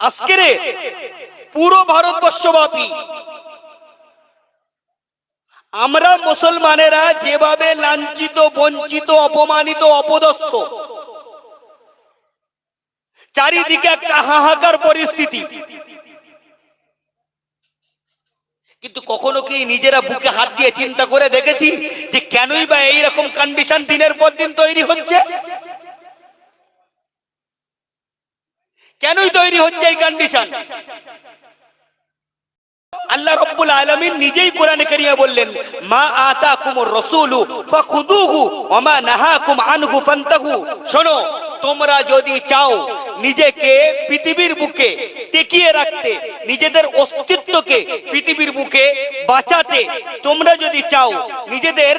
আজকের পুরো ভারতবর্ষব্যাপী আমরা মুসলমানেরা যেভাবে লাঞ্ছিত, বঞ্চিত, অপমানিত, অপদস্থ, চারিদিকে একটা হাহাকার পরিস্থিতি। কিন্তু কখনো কি নিজেরা বুকে হাত দিয়ে চিন্তা করে দেখেছি যে কেনই বা এইরকম কন্ডিশন দিনের পর দিন তৈরি হচ্ছে? কেনই তৈরি হচ্ছে এই কন্ডিশন আল্লাহ রব্বুল আলামিন নিজেই কোরআনে কারিমে বললেন, মা আতাকুমুর রাসূলু ফাখুদুহু ওয়া মা নাহাকুম আনহু ফান্তাহু। শোনো, তোমরা যদি চাও নিজেকে পৃথিবীর বুকে টিকিয়ে রাখতে, নিজেদের অস্তিত্বকে পৃথিবীর বুকে বাঁচাতে, তোমরা যদি চাও নিজেদের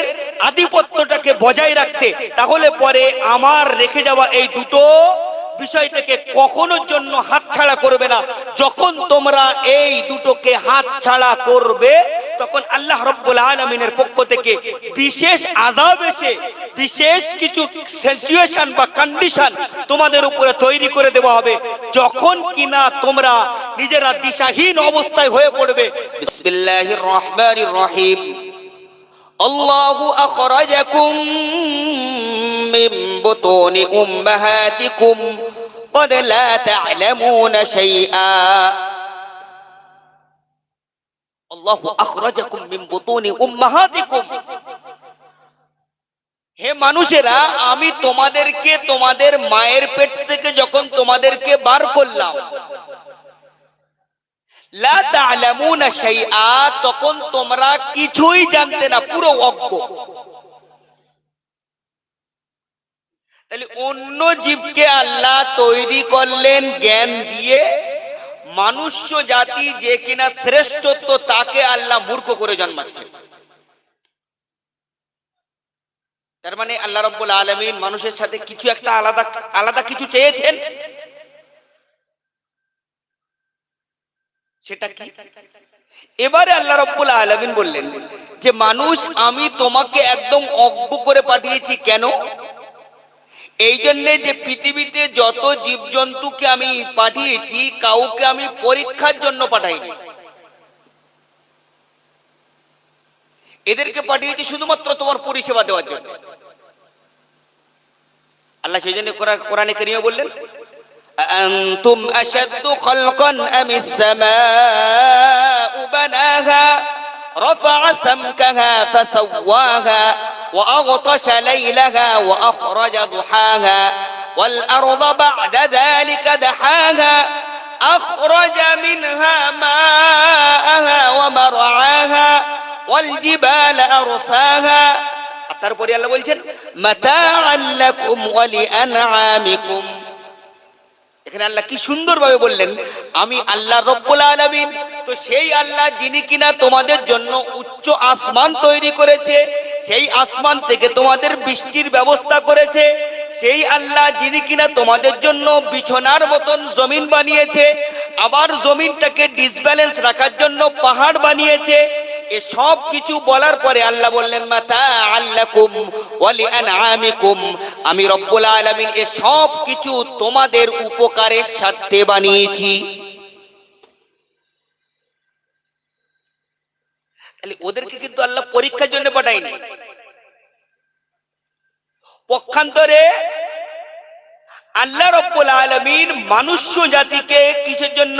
আধিপত্যটাকে বজায় রাখতে, তাহলে পরে আমার রেখে যাওয়া এই দুটো বিষয়টাকে কখনোর জন্য হাত ছাড়া করবে না। যখন তোমরা এই দুটোকে হাত ছাড়া করবে, তখন আল্লাহ রব্বুল আলমিনের পক্ষ থেকে বিশেষ আজাব এসে বিশেষ কিছু সিচুয়েশন বা কন্ডিশন তোমাদের উপরে তৈরি করে দেওয়া হবে। যখন কিনা তোমরা নিজেরা দিশাহীন অবস্থায় হয়ে পড়বে, বিসমিল্লাহির রহমানির রহিম। আল্লাহু আখরাজাকুম মিন বুতুনি উম্মাহাতিকুম। قد لا تعلمون شيئا الله أخرجكم من بطون أمهاتكم হে মানুষেরা আমি তোমাদেরকে তোমাদের মায়ের পেট থেকে যখন তোমাদেরকে বার করলাম লা তা'লামুনা শাইআ তখন তোমরা কিছুই জানতে না পুরো অজ্ঞ তাহলে অন্য জীবকে আল্লাহ তৈরি করলেন জ্ঞান দিয়ে, মানুষ্য জাতি যে কিনা শ্রেষ্ঠত্ব তাকে আল্লাহ মূর্খ করে জন্মাচ্ছে। তার মানে আল্লাহ রব্বুল আলমিন মানুষের সাথে কিছু একটা আলাদা আলাদা কিছু চেয়েছেন। সেটা কি? এবারে আল্লাহ রব্বুল আলমিন বললেন যে, মানুষ, আমি তোমাকে একদম অজ্ঞ করে পাঠিয়েছি কেন? এই জন্যে যে পৃথিবীতে যত জীবজন্তুকে আমি পাঠিয়েছি কাউকে আমি পরীক্ষার জন্য পাঠাইনি এদেরকে পাঠিয়েছি শুধুমাত্র তোমার পরিষেবা দেওয়ার জন্য আল্লাহ সেই জন্য কোরআ- কোরআনে কারিমে বললেন أأنتم أشد خلقا أم السماء بناها رفع سمكها فسواها وأغطش ليلها وأخرج ضحاها والأرض بعد ذلك دحاها أخرج منها ماءها ومرعاها والجبال أرساها তারপরে আল্লাহ বলছেন متاعا لكم ولأنعامكم এখানে আল্লাহ কি সুন্দরভাবে বললেন আমি আল্লাহ রব্বুল আলামিন তো সেই আল্লাহ যিনি কিনা তোমাদের জন্য উচ্চ আসমান তৈরি করেছে সেই আসমান থেকে তোমাদের বৃষ্টির ব্যবস্থা করেছে। সেই আল্লাহ যিনি কিনা তোমাদের জন্য বিছনার মতন জমিন বানিয়েছে, আবার জমিনটাকে ডিসব্যালেন্স রাখার জন্য পাহাড় বানিয়েছে। এ সব কিছু বলার পরে আল্লাহ বললেন, মাতা আল্লাকুম ওয়ালি আনআমিকুম। আমি রব্বুল আলামিন এ সব কিছু তোমাদের উপকারের স্বার্থে বানিয়েছি। তাহলে ওদেরকে কিন্তু আল্লাহ পরীক্ষার জন্য পাঠায়নি। পক্ষান্তরে আল্লাহ রব্বুল আলামিন মানুষ্য জাতিকে কিসের জন্য?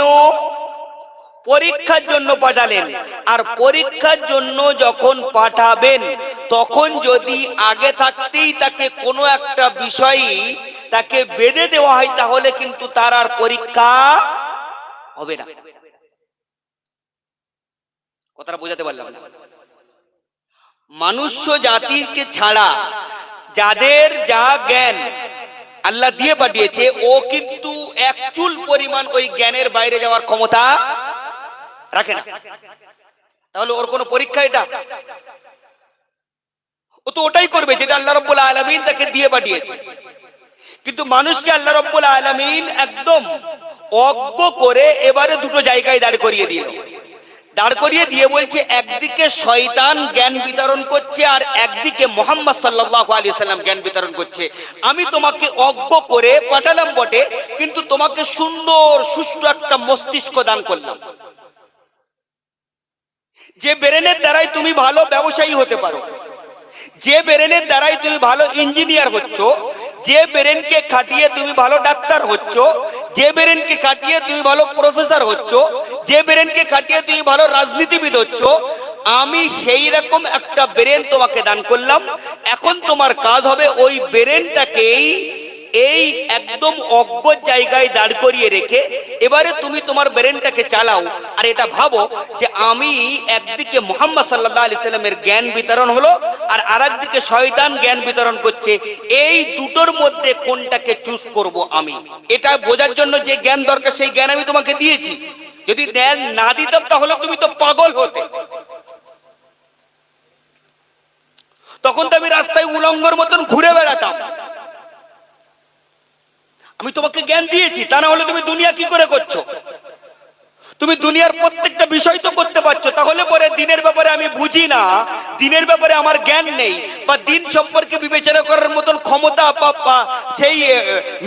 পরীক্ষার জন্য পাঠালেন। আর পরীক্ষার জন্য যখন পাঠাবেন, তখন যদি আগে থাকতেই তাকে কোনো একটা বিষয় তাকে বেঁধে দেওয়া হয়, তাহলে কিন্তু তার আর পরীক্ষা হবে না। কথাটা বোঝাতে পারলাম না। মানুষ্য জাতিকে ছাড়া যাদের যা জ্ঞান আল্লাহ দিয়ে পাঠিয়েছে, ও কিন্তু এক চুল পরিমাণ ওই জ্ঞানের বাইরে যাওয়ার ক্ষমতা রাখে না। তাহলে ওর কোনো পরীক্ষা এটা? ও তো ওটাই করবে যেটা আল্লাহ রব্বুল আলমিন তাকে দিয়ে পাঠিয়েছে। কিন্তু মানুষকে আল্লাহ রব্বুল আলমিন একদম অজ্ঞ করে এবারে দুটো জায়গায় দাঁড় করিয়ে দিল। দাঁড় করিয়ে দিয়ে বলছে, একদিকে শয়তান জ্ঞান বিতরণ করছে আর একদিকে মোহাম্মদ সাল্লাহ আলী সাল্লাম জ্ঞান বিতরণ করছে। আমি তোমাকে অজ্ঞ করে পাঠালাম বটে, কিন্তু তোমাকে সুন্দর, সুষ্ঠু একটা মস্তিষ্ক দান করলাম। যে ব্রেনের দ্বারাই তুমি ভালো ব্যবসায়ী হতে পারো। যে ব্রেনের দ্বারাই তুমি ভালো ইঞ্জিনিয়ার হচ্ছ যে ব্রেনকে খাটিয়ে তুমি ভালো ডাক্তার হচ্ছ, যে ব্রেনকে খাটিয়ে তুমি ভালো প্রফেসর হচ্ছ, যে ব্রেনকে খাটিয়ে তুমি ভালো রাজনীতিবিদ হচ্ছ, আমি সেই রকম একটা ব্রেন তোমাকে দান করলাম। এখন তোমার কাজ হবে ওই ব্রেনটাকেই এই একদম অজ্ঞ জায়গায় দাঁড় করিয়ে রেখে এবারে তুমি তোমার ব্রেনটাকে চালাও। আর এটা ভাবো যে আমি একদিকে মোহাম্মদ সাল্লাহ আলি সাল্লামের জ্ঞান বিতরণ হলো, আর আরেকদিকে শয়তান জ্ঞান বিতরণ করছে। এই দুটোর মধ্যে কোনটাকে চুজ করব আমি? এটা বোঝার জন্য যে জ্ঞান দরকার, সেই জ্ঞান আমি তোমাকে দিয়েছি। যদি জ্ঞান না দিতাম, তাহলে তুমি তো পাগল হতে। তখন তো আমি রাস্তায় উলঙ্গর মতন ঘুরে বেড়াতাম। আমি তোমাকে জ্ঞান দিয়েছি, তা না হলে তুমি দুনিয়া কি করে করছ? তুমি দুনিয়ার প্রত্যেকটা বিষয় তো করতে পারছ, তাহলে পরে দিনের ব্যাপারে আমি বুঝি না, দিনের ব্যাপারে আমার জ্ঞান নেই, বা দিন সম্পর্কে বিবেচনা করার মতন ক্ষমতা বা সেই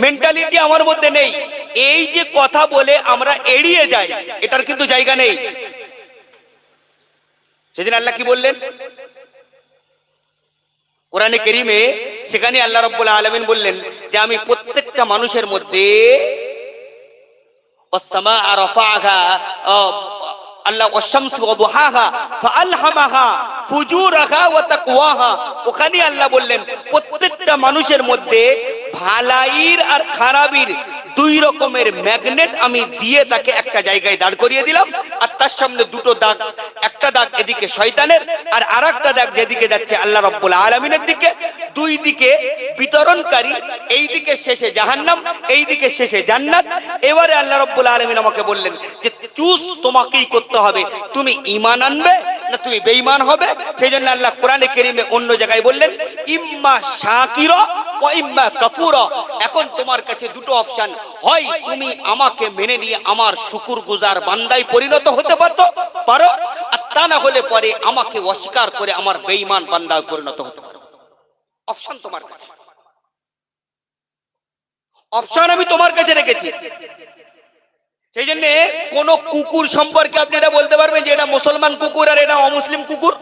মেন্টালিটি আমার মধ্যে নেই। এই যে কথা বলে আমরা এড়িয়ে যাই, এটার কিন্তু জায়গা নেই। সেদিন আল্লাহ কি বললেন? কোরআনে কেরিমে সেখানে আল্লাহ রব্বুল আলমিন বললেন যে আমি প্রত্যেকটা মানুষের মধ্যে ম্যাগনেট আমি দিয়ে তাকে একটা জায়গায় দাঁড় করিয়ে দিলাম আর তার সামনে দুটো দাগ এক দাগ এদিকে শয়তানের, আর আরেকটা দাগ যেদিকে যাচ্ছে আল্লাহ রব্বুল আলমিনের দিকে। দুই দিকে বিতরণকারী এই দিকে শেষে জাহান্নাম এই দিকে শেষে জান্নাত। এবারে আল্লাহ রব্বুল আলমিন আমাকে বললেন যে, চুজ তোমাকেই করতে হবে। তুমি ইমান আনবে না তুমি বেঈমান হবে? সেই জন্য আল্লাহ কোরআনে কেরিমে অন্য জায়গায় বললেন, ইম্মা শাকির ও ইম্মা কাফুর। এখন তোমার কাছে দুটো অপশন। হয় তুমি আমাকে মেনে নিয়ে আমার শুকুর গুজার বান্দায় পরিণত হতে পারতো, পারো, আর তা না হলে পরে আমাকে অস্বীকার করে আমার বেঈমান বান্দায় পরিণত হতে পারো। অপশন তোমার কাছে। অপশন আমি তোমার কাছে রেখেছি। সেই জন্য কোন কুকুর সম্পর্কে আপনি এটা বলতে পারবেন যে এটা মুসলমান কুকুর আর এটা অমুসলিম কুকুর?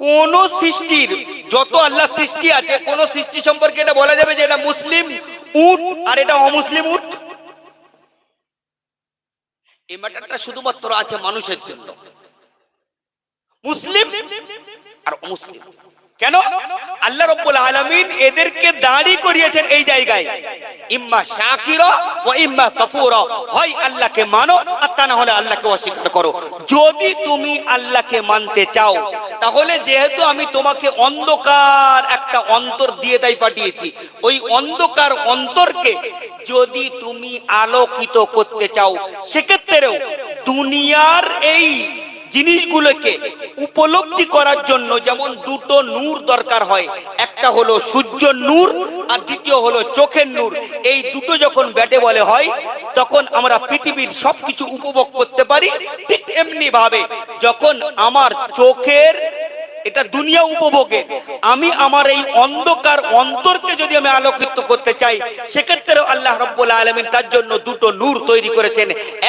কোন সৃষ্টির যত আল্লাহ সৃষ্টি আছে, কোন সৃষ্টি সম্পর্কে এটা বলা যাবে যে এটা মুসলিম উট আর এটা অমুসলিম উট? এই ম্যাটারটা শুধুমাত্র আছে মানুষের জন্য। মুসলিম আর অমুসলিম। কেন? আল্লাহ রব্বুল আলামিন এদেরকে দাঁড়ি করিয়েছেন এই জায়গায়। ইম্মা শাকিরা ও ইম্মা কাফুরা। হয় আল্লাহকে মানো, আর তা না হলে আল্লাহকে অস্বীকার করো। যদি তুমি আল্লাহকে মানতে চাও, তাহলে যেহেতু আমি তোমাকে অন্ধকার একটা অন্তর দিয়ে তাই পাঠিয়েছি, ওই অন্ধকার অন্তরকে যদি তুমি আলোকিত করতে চাও, সেক্ষেত্রেও দুনিয়ার এই জিনিসগুলোকে উপলব্ধি করার জন্য যেমন দুটো নূর দরকার হয়, একটা হলো সূর্য নূর আর দ্বিতীয় হলো চোখের নূর। এই দুটো যখন ব্যাটে বলে হয়, তখন আমরা পৃথিবীর সবকিছু উপভোগ করতে পারি ঠিক এমনি ভাবে যখন আমার চোখের এটা দুনিয়া উপভোগে। আমি আমার এই অন্ধকার অন্তরকে যদি আমি আলোকিত করতে চাই, সেক্ষেত্রেও আল্লাহ রব্বুল আলমিন তার জন্য দুটো নূর তৈরি করেছেন।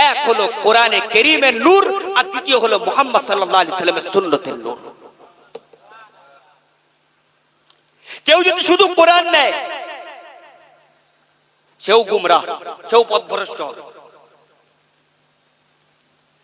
এক হলো কোরআনে কেরিমের নূর, আর দ্বিতীয় হলো মোহাম্মদ সাল্লাহ আলি সাল্লামের সুন্নতের নূর। কেউ যদি শুধু কোরআন নেয়, সেও গুমরা সেও পথভ্রষ্ট হবে।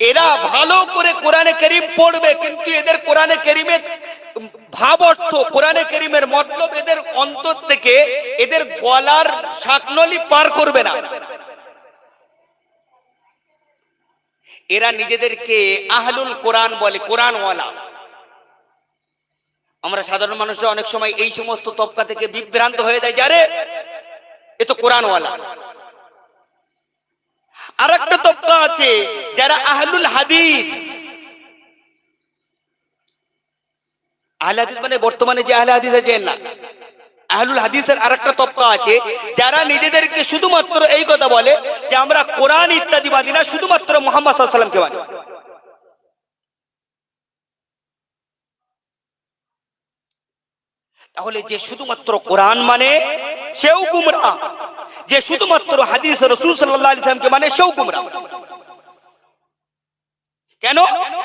এরা ভালো করে কোরআনে করিম পড়বে, কিন্তু এদের কোরআনে করিমের ভাব অর্থ, কোরআনে করিমের মতলব এদের অন্তর থেকে এদের গলার শাকনলি পার করবে না। এরা নিজেদেরকে আহলুল কোরআন বলে, কোরআনওয়ালা। আমরা সাধারণ মানুষরা অনেক সময় এই সমস্ত তবকা থেকে বিভ্রান্ত হয়ে যায় যারে এ তো কোরআনওয়ালা। আর একটা তবকা আছে, যারা আহলুল হাদিস। আহলে হাদিস মানে বর্তমানে যে আহলে হাদিস আছে, না। আহলুল হাদিসের আরেকটা তবকা আছে, যারা নিজেদেরকে শুধুমাত্র এই কথা বলে যে আমরা কোরআন ইত্যাদি বাঁধি না, শুধুমাত্র মোহাম্মদ সাল্লামকে আলাইহি ওয়াসাল্লামকে মানি তাহলে যে শুধুমাত্র কোরআন মানে সেও গুমরা যে শুধুমাত্র হাদিস রসুল সাল্লাহ আলিয়ামকে মানে সেও গুমরা কেন?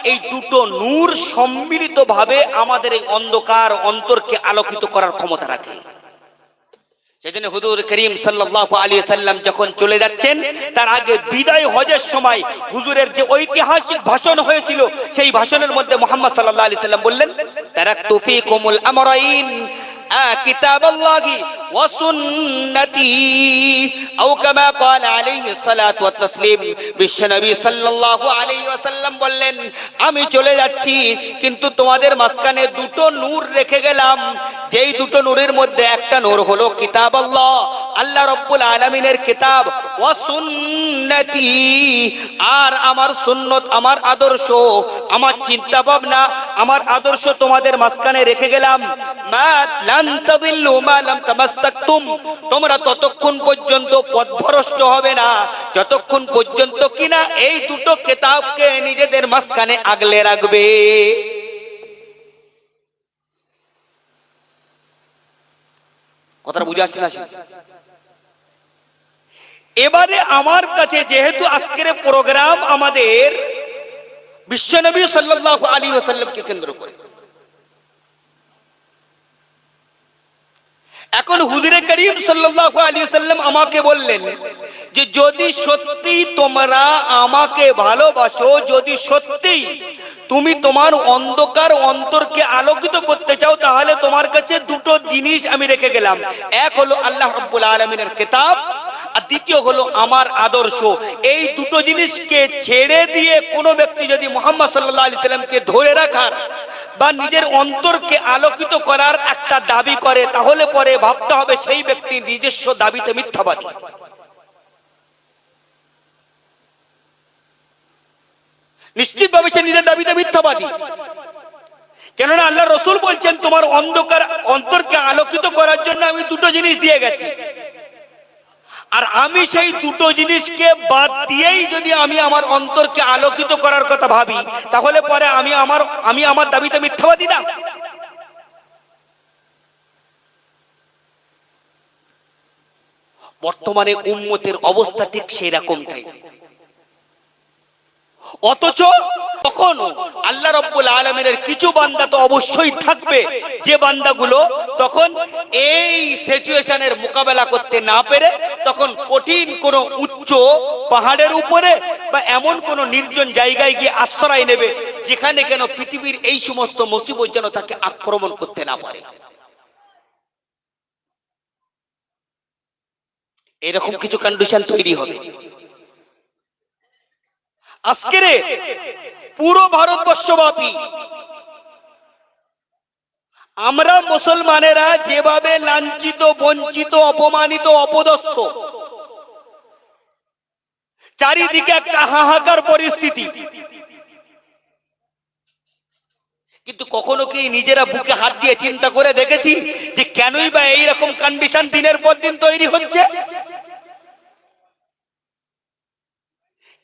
এই দুটো নূর সম্মিলিত ভাবে আমাদের এই অন্ধকার অন্তরকে আলোকিত করার ক্ষমতা রাখে। সেদিন হুজুর করিম সাল্লাল্লাহু আলাইহি সাল্লাম যখন চলে যাচ্ছেন, তার আগে বিদায় হজের সময় হুজুরের যে ঐতিহাসিক ভাষণ হয়েছিল, সেই ভাষণের মধ্যে মোহাম্মদ সাল্লাল্লাহু আলাইহি সাল্লাম বললেন তারাক তুফিকুমুল আমরাইন। كتاب الله وسنتي أو كما قال عليه الصلاة والتسليم বিশ্বনবী সাল্লাল্লাহু আলাইহি ওয়াসাল্লাম বললেন আমি চলে যাচ্ছি কিন্তু তোমাদের মাঝখানে দুটো নূর রেখে গেলাম যেই দুটো নূরের মধ্যে একটা নূর হলো কিতাব আল্লাহ আল্লাহ রব্বুল আলামিনের কিতাব ওয়া সুন্নতি আর আমার সুন্নত আমার আদর্শ আমার চিন্তা ভাবনা আমার আদর্শ তোমাদের মাঝখানে রেখে গেলাম মা তোমরা ততক্ষণ পর্যন্ত হবে না। যতক্ষণ পর্যন্ত কিনা এই দুটো নিজেদের মাঝখানে আগলে রাখবে। এবারে আমার কাছে যেহেতু আজকের প্রোগ্রাম আমাদের, বিশ্বনবী সাল্লাল্লাহু আলী ওয়াসাল্লামকে কেন্দ্র করে। এখন হুজুরে করিম সাল্লাল্লাহু আলী সাল্লাম আমাকে বললেন যে যদি সত্যি তোমরা আমাকে ভালোবাসো, যদি সত্যি তুমি তোমার অন্ধকার অন্তরকে আলোকিত করতে চাও, তাহলে তোমার কাছে দুটো জিনিস আমি রেখে গেলাম। এক হলো আল্লাহ রাব্বুল আলামিনের কিতাব, আর দ্বিতীয় হলো আমার আদর্শ। এই দুটো জিনিসকে ছেড়ে দিয়ে কোনো ব্যক্তি যদি মোহাম্মদ সাল্লাহ আলি সাল্লামকে ধরে রাখার বা নিজের অন্তরকে আলোকিত করার একটা দাবি করে, তাহলে পরে ভাবতে হবে সেই ব্যক্তি নিজস্ব দাবিতে মিথ্যাবাদী। নিশ্চিতভাবে সে নিজের দাবিতে মিথ্যাবাদী। কেননা আল্লাহ রসুল বলছেন, তোমার অন্ধকার, অন্তরকে আলোকিত করার জন্য আমি দুটো জিনিস দিয়ে গেছি। আর আমি সেই দুটো জিনিসকে বাদ দিয়েই যদি আমি আমার অন্তরকে আলোকিত করার কথা ভাবি, তাহলে পরে আমি আমার আমি আমার দাবিতে মিথ্যাবাদী না? বর্তমানে উন্মতের অবস্থা ঠিক সেই রকমটাই। অথচ তখনও আল্লাহ রব্বুল আলমিনের কিছু বান্দা তো অবশ্যই থাকবে। যে বান্দাগুলো তখন এই সিচুয়েশনের মোকাবেলা করতে না পেরে তখন কঠিন কোন উচ্চ পাহাড়ের উপরে বা এমন কোন নির্জন জায়গায় গিয়ে আশ্রয় নেবে, যেখানে কেন পৃথিবীর এই সমস্ত মুসিবত যেন তাকে আক্রমণ করতে না পারে। এরকম কিছু কন্ডিশন তৈরি হবে। আজকের পুরো ভারতবর্ষব্যাপী আমরা মুসলমানেরা যেভাবে লাঞ্ছিত, বঞ্চিত, অপমানিত, অপদস্থ, চারিদিকে একটা হাহাকার পরিস্থিতি। কিন্তু কখনো কি নিজেরা বুকে হাত দিয়ে চিন্তা করে দেখেছি যে কেনই বা এইরকম কন্ডিশন দিনের পর দিন তৈরি হচ্ছে?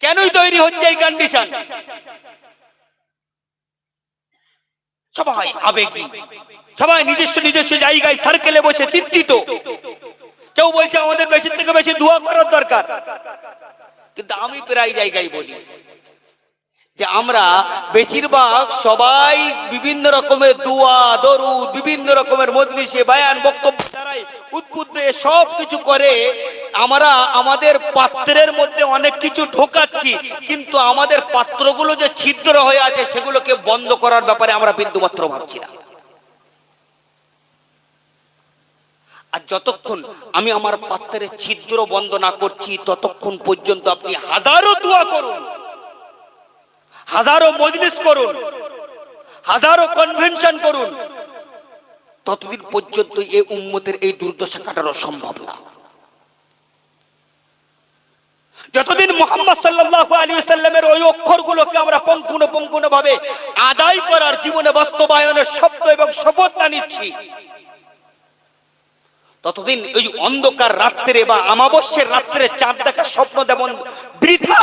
কেনই তৈরি হচ্ছে এই কন্ডিশন সবাই আবেগী। সবাই নিজস্ব নিজস্ব জায়গায় সার্কেলে বসে চিন্তিত। কেউ বলছে আমাদের বেশি থেকে বেশি দোয়া করার দরকার। কিন্তু আমি প্রায় জায়গায় বলি যে আমরা বেশিরভাগ সবাই বিভিন্ন রকমের দোয়া, দরুদ, বিভিন্ন রকমের মজলিসে, বায়ান, বক্তব্য দ্বারাই উদ্বুদ্ধ সব কিছু করে আমরা আমাদের পাত্রের মধ্যে অনেক কিছু ঢোকাচ্ছি, কিন্তু আমাদের পাত্রগুলো যে ছিদ্র হয়ে আছে সেগুলোকে বন্ধ করার ব্যাপারে আমরা বিন্দুমাত্র ভাবছি না। আর যতক্ষণ আমি আমার পাত্রের ছিদ্র বন্ধ না করছি, ততক্ষণ পর্যন্ত আপনি হাজারো দোয়া করুন, হাজারো মজলিস করুন, হাজারো কনভেনশন করুন। ততদিন পর্যন্ত এই উম্মতের এই দুর্দশা কাটানো সম্ভব না। যতদিন মোহাম্মদ সাল্লাল্লাহু আলাইহি সাল্লামের ওই অক্ষরগুলোকে আমরা পঙ্কুন পঙ্কুন ভাবে আদায় করার জীবনে বাস্তবায়নের শব্দ এবং শপথ না নিচ্ছি, ততদিন ওই অন্ধকার রাত্রে বা আমাবস্যের রাত্রে চাঁদ দেখার স্বপ্ন যেমন বৃথা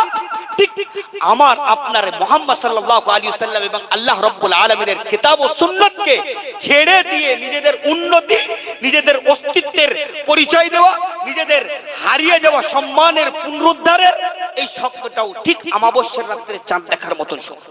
আমার, আপনার মোহাম্মদ সাল্লাল্লাহু আলাইহি সাল্লাম এবং আল্লাহ রাব্বুল আলামিনের কিতাব ও সুন্নতকে ছেড়ে দিয়ে নিজেদের উন্নতি, নিজেদের অস্তিত্বের পরিচয় দেওয়া নিজেদের হারিয়ে যাওয়া সম্মানের পুনরুদ্ধারের এই স্বপ্নটাও ঠিক আমাবস্যের রাত্রে চাঁদ দেখার মতন স্বপ্ন।